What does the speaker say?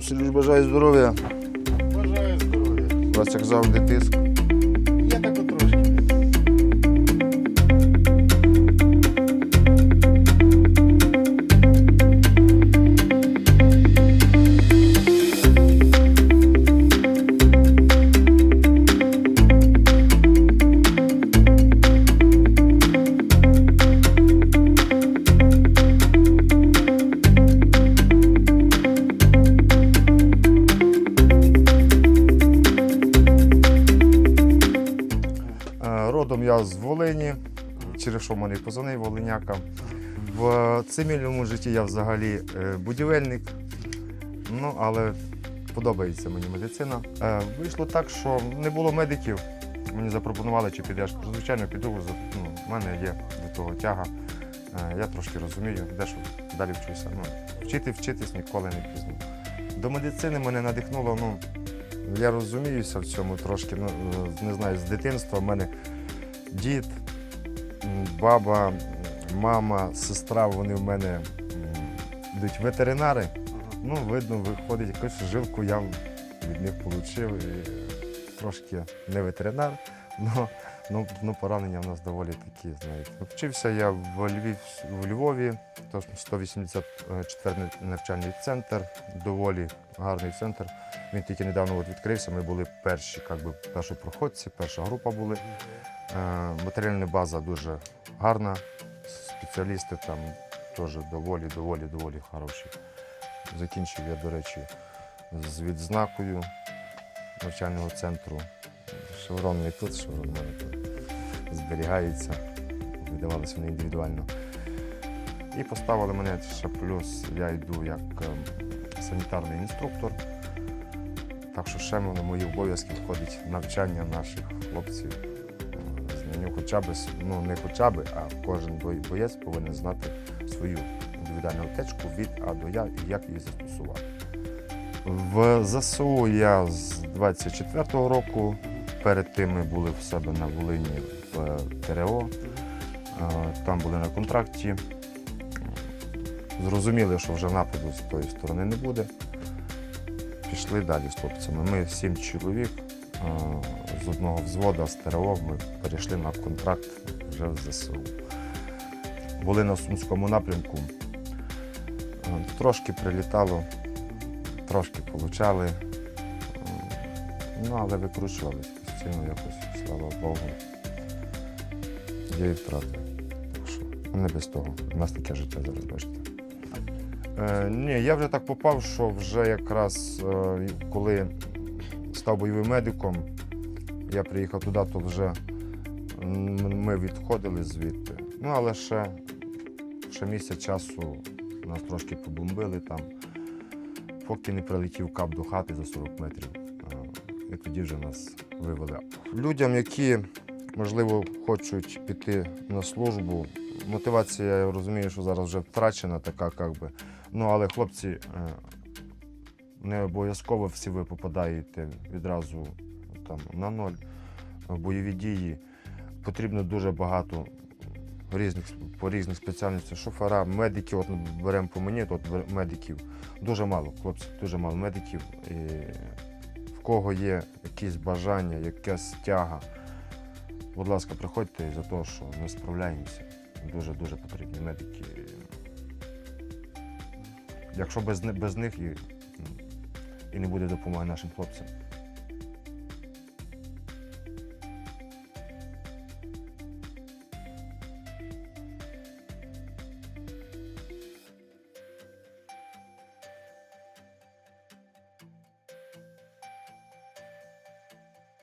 Сереж, бажаю здоров'я. Бажаю здоров'я. У вас як завжди тиск. Родом я з Волині, через що мене і позивний Волиняка. В цивільному житті я взагалі е, будівельник, ну, але подобається мені медицина. Е, Вийшло так, що не було медиків. Мені запропонували, чи підеш. Звичайно, піду. Ну, в мене є до того тяга. Е, Я трошки розумію, де що далі вчуся. Ну, вчити, вчитись ніколи не пізно. До медицини мене надихнуло, ну, я розуміюся в цьому трошки. Ну, не знаю, з дитинства в мене дід, баба, мама, сестра, вони в мене йдуть ветеринари. Ну, видно, виходить, якусь жилку я від них отримав. Трошки не ветеринар, але ну, ну, поранення в нас доволі такі, знаєте. Вчився я в, Львів, в Львові, тож 184 навчальний центр, доволі гарний центр. Він тільки недавно от відкрився. Ми були перші, як би, першопроходці, перша група були. Е, Матеріальна база дуже гарна, спеціалісти там теж доволі, доволі, доволі хороші. Закінчив я, до речі, з відзнакою навчального центру. Шеврон не тут, шеврон в мене тут зберігається. Видавалися вони індивідуально. І поставили мене ще плюс, я йду як ем, санітарний інструктор. Так що ще на мої обов'язки входить навчання наших хлопців. Е, хоча б, ну не хоча б, а кожен боєць повинен знати свою індивідуальну аптечку від А до Я і як її застосувати. В ЗСУ я з 24-го року. Перед тим ми були в себе на Волині в ТРО. Е, Там були на контракті. Зрозуміли, що вже нападу з тої сторони не буде. Пішли далі з хлопцями. Ми сім чоловік е, з одного взводу з ми перейшли на контракт вже в ЗСУ. Були на Сумському напрямку. Е, Трошки прилітало, трошки получали. Е, Ну, але викручувались постійно якось, слава Богу. Є і втрати. Не без того. У нас таке життя зараз, бачите. Е, ні, я вже так попав, що вже якраз е, коли став бойовим медиком, я приїхав туди, то вже ми відходили звідти. Ну, але ще, ще місяць часу нас трошки побомбили там, поки не прилетів кап до хати за 40 метрів. І тоді вже нас вивели. Людям, які, можливо, хочуть піти на службу, мотивація, я розумію, що зараз вже втрачена така, як би. Ну, але хлопці, е, не обов'язково всі ви попадаєте відразу там, на ноль бойові дії. Потрібно дуже багато різних, по різних спеціальностях. Шофера, медики, от беремо по мені, то от медиків. Дуже мало, хлопці, дуже мало медиків. І в кого є якісь бажання, якась тяга, будь ласка, приходьте за того, що ми справляємося. Дуже-дуже потрібні медики. Якщо без, без них і, і не буде допомоги нашим хлопцям.